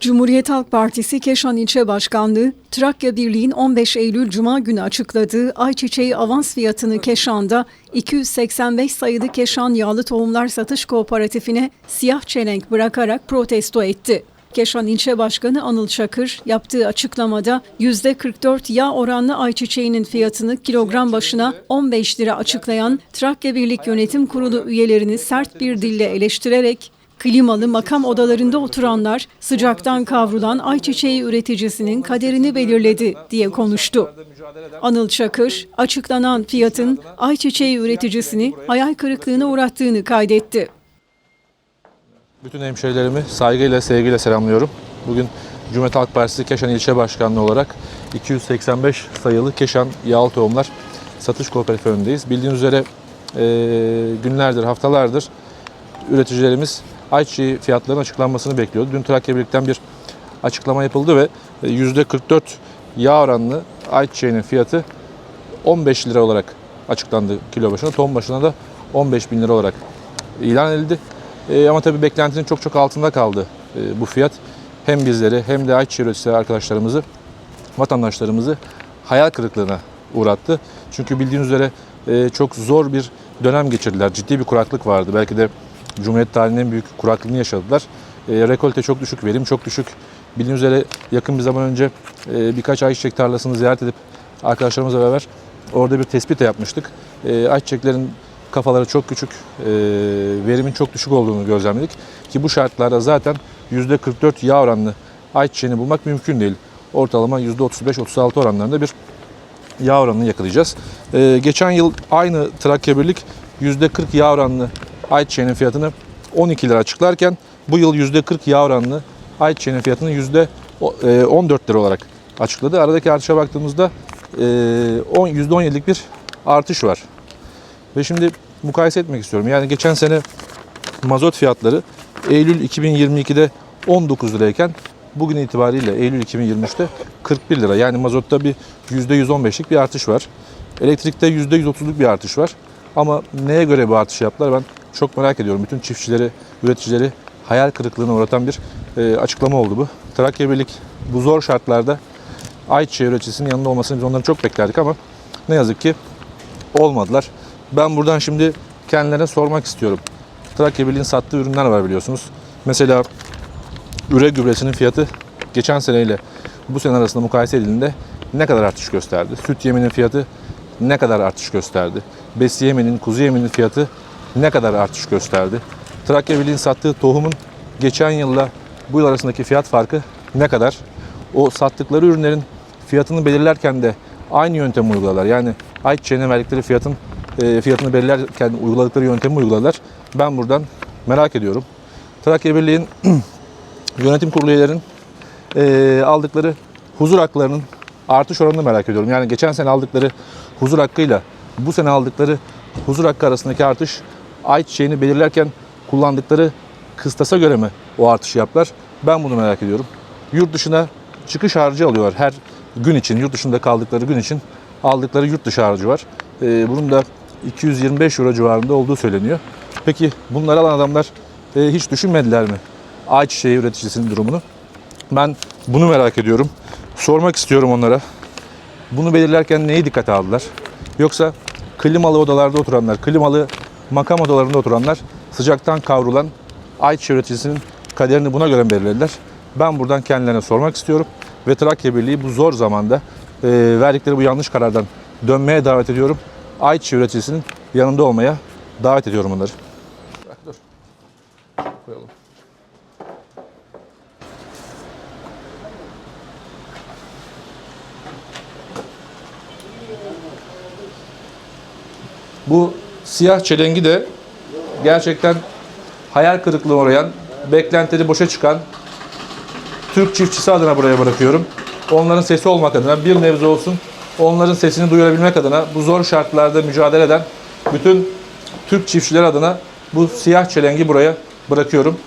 Cumhuriyet Halk Partisi Keşan İlçe Başkanlığı, Trakya Birliği'nin 15 Eylül Cuma günü açıkladığı ayçiçeği avans fiyatını Keşan'da 285 sayılı Keşan Yağlı Tohumlar Satış Kooperatifine siyah çelenk bırakarak protesto etti. Keşan İlçe Başkanı Anıl Çakır yaptığı açıklamada %44 yağ oranlı ayçiçeğinin fiyatını kilogram başına 15 lira açıklayan Trakya Birlik Yönetim Kurulu üyelerini sert bir dille eleştirerek Klimalı makam odalarında oturanlar sıcaktan kavrulan ayçiçeği üreticisinin kaderini belirledi diye konuştu. Anıl Çakır, açıklanan fiyatın ayçiçeği üreticisini hayal kırıklığına uğrattığını kaydetti. Bütün hemşehrilerimi saygıyla, sevgiyle selamlıyorum. Bugün Cumhuriyet Halk Partisi Keşan İlçe Başkanlığı olarak 285 sayılı Keşan Yağlı Tohumlar Satış Kooperatifi önündeyiz. Bildiğiniz üzere e, günlerdir, haftalardır üreticilerimiz ayçiçeği fiyatlarının açıklanmasını bekliyordu. Dün Trakya Birlik'ten bir açıklama yapıldı ve e, %44 yağ oranlı ayçiçeğinin fiyatı 15 lira olarak açıklandı kilo başına. Ton başına da 15 bin lira olarak ilan edildi. E, ama tabii beklentinin çok çok altında kaldı e, bu fiyat. Hem bizleri hem de ayçiçeği üreticileri arkadaşlarımızı, vatandaşlarımızı hayal kırıklığına uğrattı. Çünkü bildiğiniz üzere e, çok zor bir dönem geçirdiler. Ciddi bir kuraklık vardı. Belki de Cumhuriyet tarihinin en büyük kuraklığını yaşadılar. Rekolte çok düşük, verim çok düşük. Bildiğiniz üzere yakın bir zaman önce birkaç ayçiçek tarlasını ziyaret edip arkadaşlarımızla beraber orada bir tespit de yapmıştık. E, ayçiçeklerin kafaları çok küçük, e, verimin çok düşük olduğunu gözlemledik. Ki bu şartlarda zaten %44 yağ oranlı ayçiçeğini bulmak mümkün değil. Ortalama %35-36 oranlarında bir yağ oranını yakalayacağız. Ee, geçen yıl aynı Trakya Birlik %40 yağ oranlı ayçiçeğinin fiyatını 12 lira açıklarken bu yıl %40 yağ oranlı ayçiçeğinin fiyatını %14 lira olarak açıkladı. Aradaki artışa baktığımızda e, on- %17'lik bir artış var. Ve şimdi mukayese etmek istiyorum. Yani geçen sene mazot fiyatları Eylül 2022'de 19 lirayken bugün itibariyle Eylül 2023'te 41 lira. Yani mazotta bir %115'lik bir artış var. Elektrikte %130'luk bir artış var. Ama neye göre bu artış yaptılar ben çok merak ediyorum. Bütün çiftçileri, üreticileri hayal kırıklığına uğratan bir e, açıklama oldu bu. Trakya Birlik bu zor şartlarda ayçiçeği üreticisinin yanında olmasını biz onları çok beklerdik ama ne yazık ki olmadılar. Ben buradan şimdi kendilerine sormak istiyorum. Trakya Birliği'nin sattığı ürünler var biliyorsunuz. Mesela üre gübresinin fiyatı geçen seneyle bu sene arasında mukayese edildiğinde ne kadar artış gösterdi? Süt yeminin fiyatı ne kadar artış gösterdi? Besi yeminin, kuzu yeminin fiyatı ne kadar artış gösterdi? Trakya Birliği'nin sattığı tohumun geçen yılla bu yıl arasındaki fiyat farkı ne kadar? O sattıkları ürünlerin fiyatını belirlerken de aynı yöntemi uyguladılar. Yani ayçiçeğine verdikleri fiyatın e, fiyatını belirlerken uyguladıkları yöntemi uyguladılar. Ben buradan merak ediyorum. Trakya Birliği'nin yönetim kurulu üyelerinin e, aldıkları huzur haklarının artış oranını merak ediyorum. Yani geçen sene aldıkları huzur hakkıyla bu sene aldıkları huzur hakkı arasındaki artış ayçiçeğini belirlerken kullandıkları kıstasa göre mi o artışı yaptılar? Ben bunu merak ediyorum. Yurt dışına çıkış harcı alıyorlar her gün için, yurt dışında kaldıkları gün için aldıkları yurt dışı harcı var. E, bunun da 225 euro civarında olduğu söyleniyor. Peki bunları alan adamlar e, hiç düşünmediler mi? Ayçiçeği üreticisinin durumunu. Ben bunu merak ediyorum. Sormak istiyorum onlara. Bunu belirlerken neyi dikkate aldılar? Yoksa klimalı odalarda oturanlar, klimalı makam odalarında oturanlar sıcaktan kavrulan ayçiçeği üreticisinin kaderini buna göre mi belirlediler? Ben buradan kendilerine sormak istiyorum. Ve Trakya Birliği bu zor zamanda e, verdikleri bu yanlış karardan dönmeye davet ediyorum. Ayçiçeği üreticisinin yanında olmaya davet ediyorum onları. Bırak, dur. Koyalım. Bu siyah çelengi de gerçekten hayal kırıklığına uğrayan, beklentileri boşa çıkan Türk çiftçisi adına buraya bırakıyorum. Onların sesi olmak adına bir nebze olsun onların sesini duyurabilmek adına bu zor şartlarda mücadele eden bütün Türk çiftçiler adına bu siyah çelengi buraya bırakıyorum.